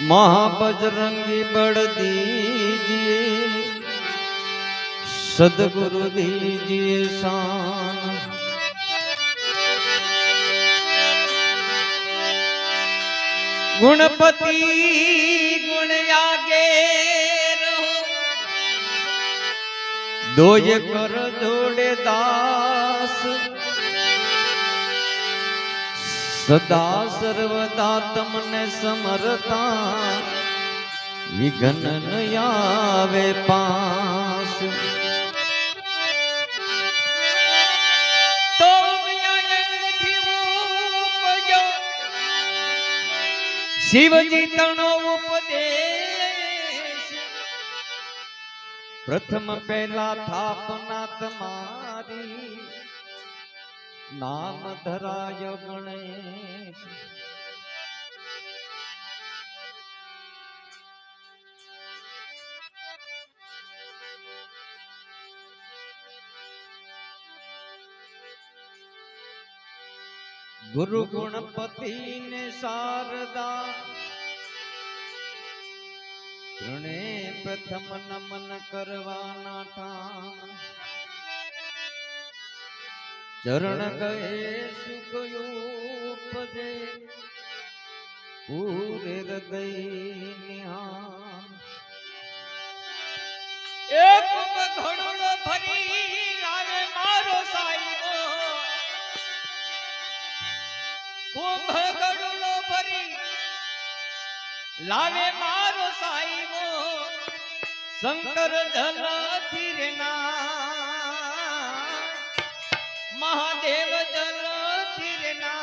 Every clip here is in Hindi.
મહાબજરંગી બળ દીજીએ સદગુરુ દીજીએ શાન. ગુણપતિ ગુણ આગે દોય કર જોડે દાસ. સદા સર્વદા તમને સમરતા વિઘન ન આવે પાસ તો શિવજી તણો ઉપદેશ પ્રથમ પહેલા થાપના તમારી નામ ધરાય ગણેશ. ગુરુ ગુણપતિ ને શારદા. ત્રણે પ્રથમ નમન કરવાના ઠામ. ચરણ કહે સુખયું પદે પૂરે ગઈ નિહા એક ઘડો ભરી આવે મારો સાઈનો કુંભ ઘડો ભરી લાવે મારો સાઈનો શંકર ધલા તીરના મહાદેવ જલથી રેના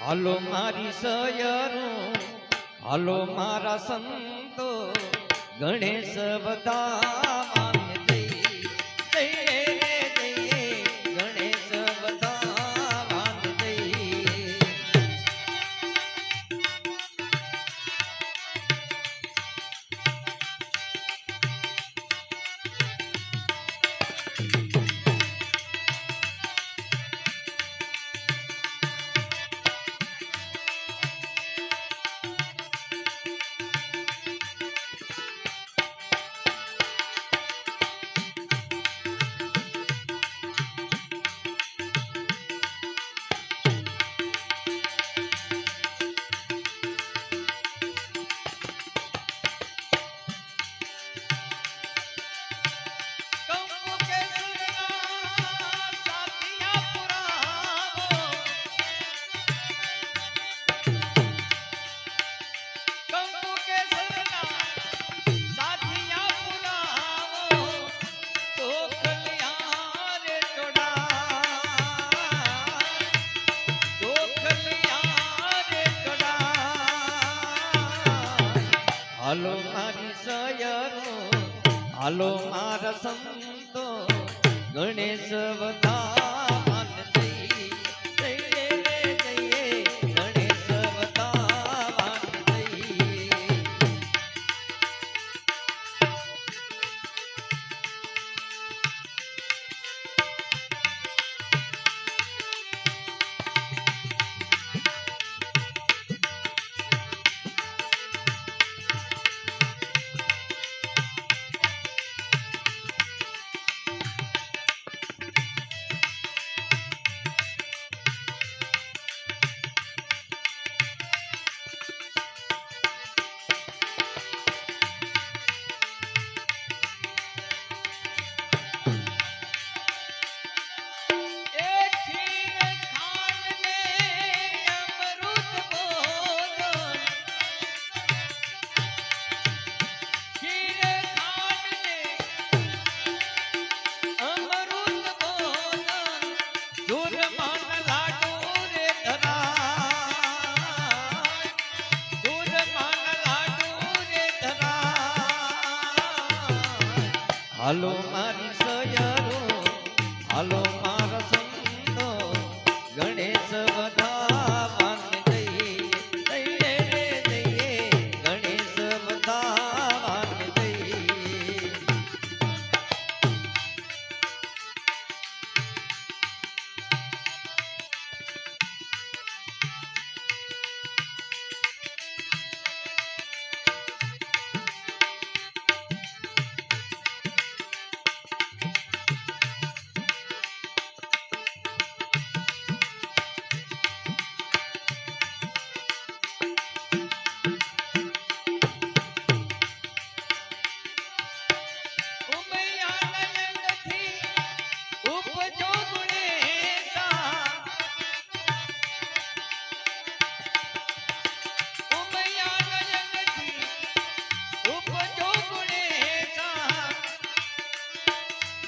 હાલો મારી સયરો હાલો મારા સંતો ગણેશ બધા હાલો મારી સયરો હાલો મારા સંતો ગણેશ બધા Hello.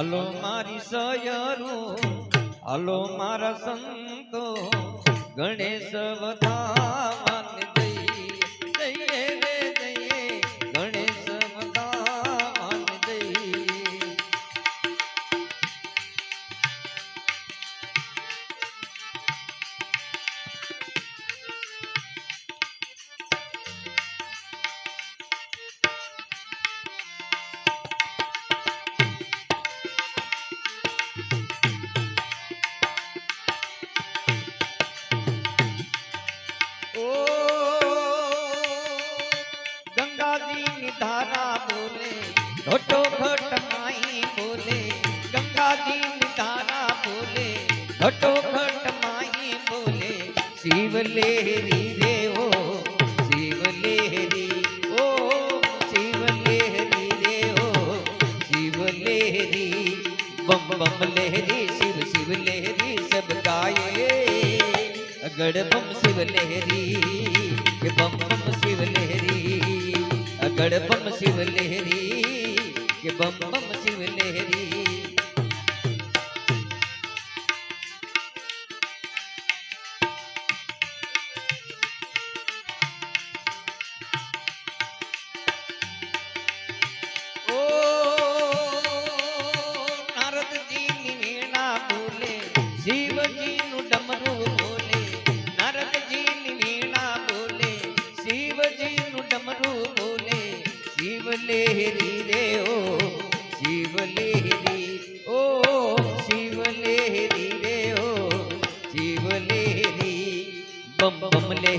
હાલો મારી સયરો હલો મારા સંતો ગણેશ વધાવાને लहरी रे ओ शिव ओ शिव रे ओ शिव बम बम लहरी, शिव शिवलेरी सब गाए। अगड़ बम, शिव लहरी बम बम शिव लहरी। अगड़ बम, शिव लहरी बम बम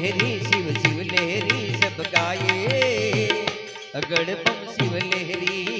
लहरी शिव शिव लहरी सब गाए अगड़ पम शिव लहरी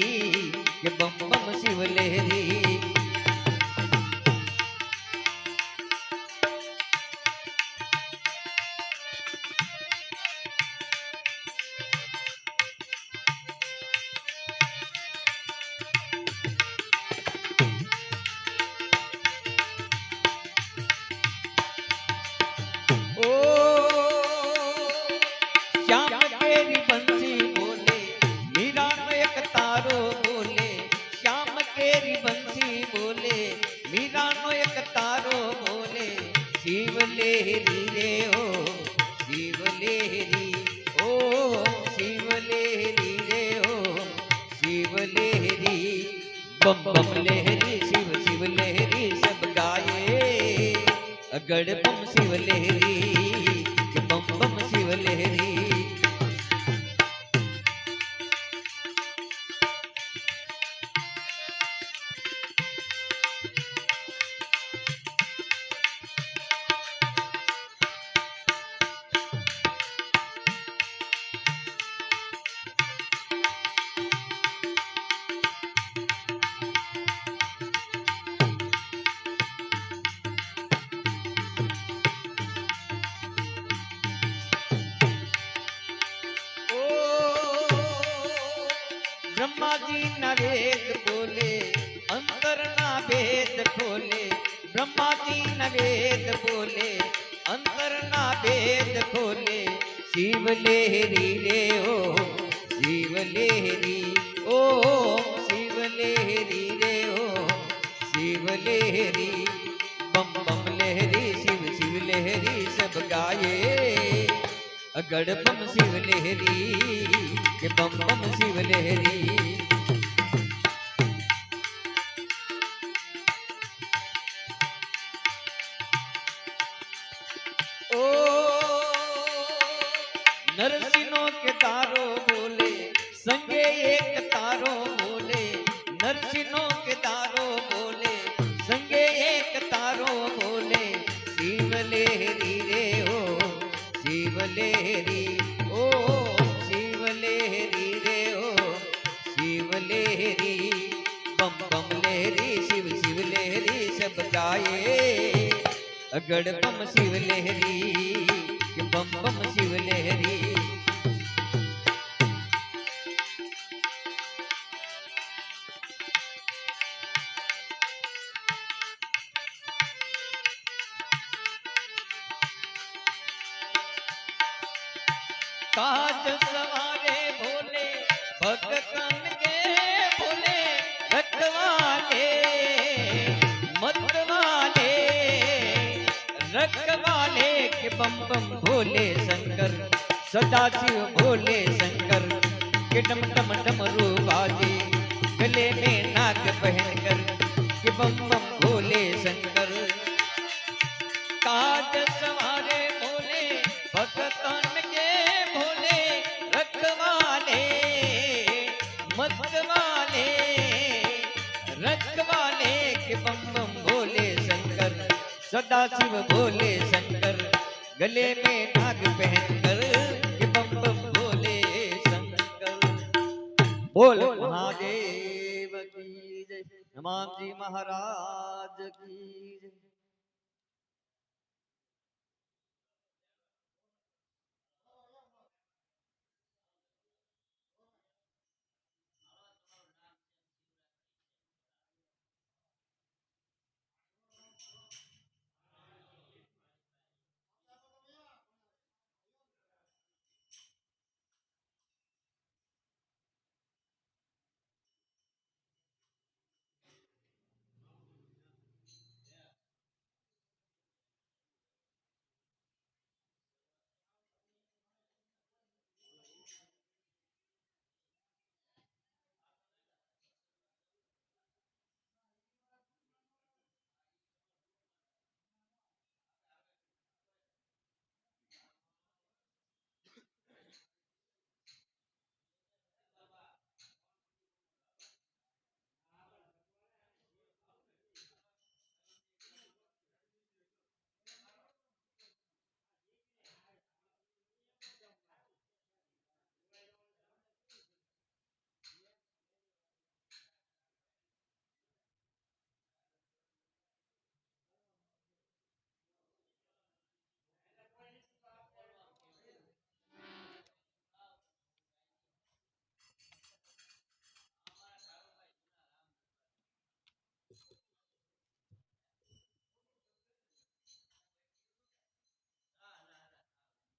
लहरी, बम बम लहरी, शिव शिव लहरी, सब गाए। अगड़ बम शिव लहरी, बम बम शिव लहरी। શિવ લેહરી રે ઓ શિવ લેહરી ઓ શિવ લેહરી રે ઓ શિવ લેહરી બમ બમ લહેરી, શિવ શિવ લહેરી, સબ ગાયે. અગડ બમ શિવ લહેરી કે બમ બમ શિવ લહેરી नरसिंह के तारो बोले, संगे एक तारो बोले, नरसिंह के तारो बोले, संगे एक तारो बोले शिव लेहरी रे हो शिव लेहरी ओ शिव लेहरी रे हो शिव लेहरी बम बम लेहरी शिव शिव लेहरी सब जाए, अगड़ बम शिव लेहरी કે બમ બમ શિવ લહેરી रखवाले के बम बम भोले शंकर सदाशिव भोले शंकर, के डम डम गले में पहनकर, के बम बम भोले शंकर। काज सवारे भोले के भोले रखवाले रखवाले के बम सदा शिव भोले शंकर, गले में नाग पहन कर बम बम भोले शंकर। बोल महादेव की जय, हनुमान जी महाराज की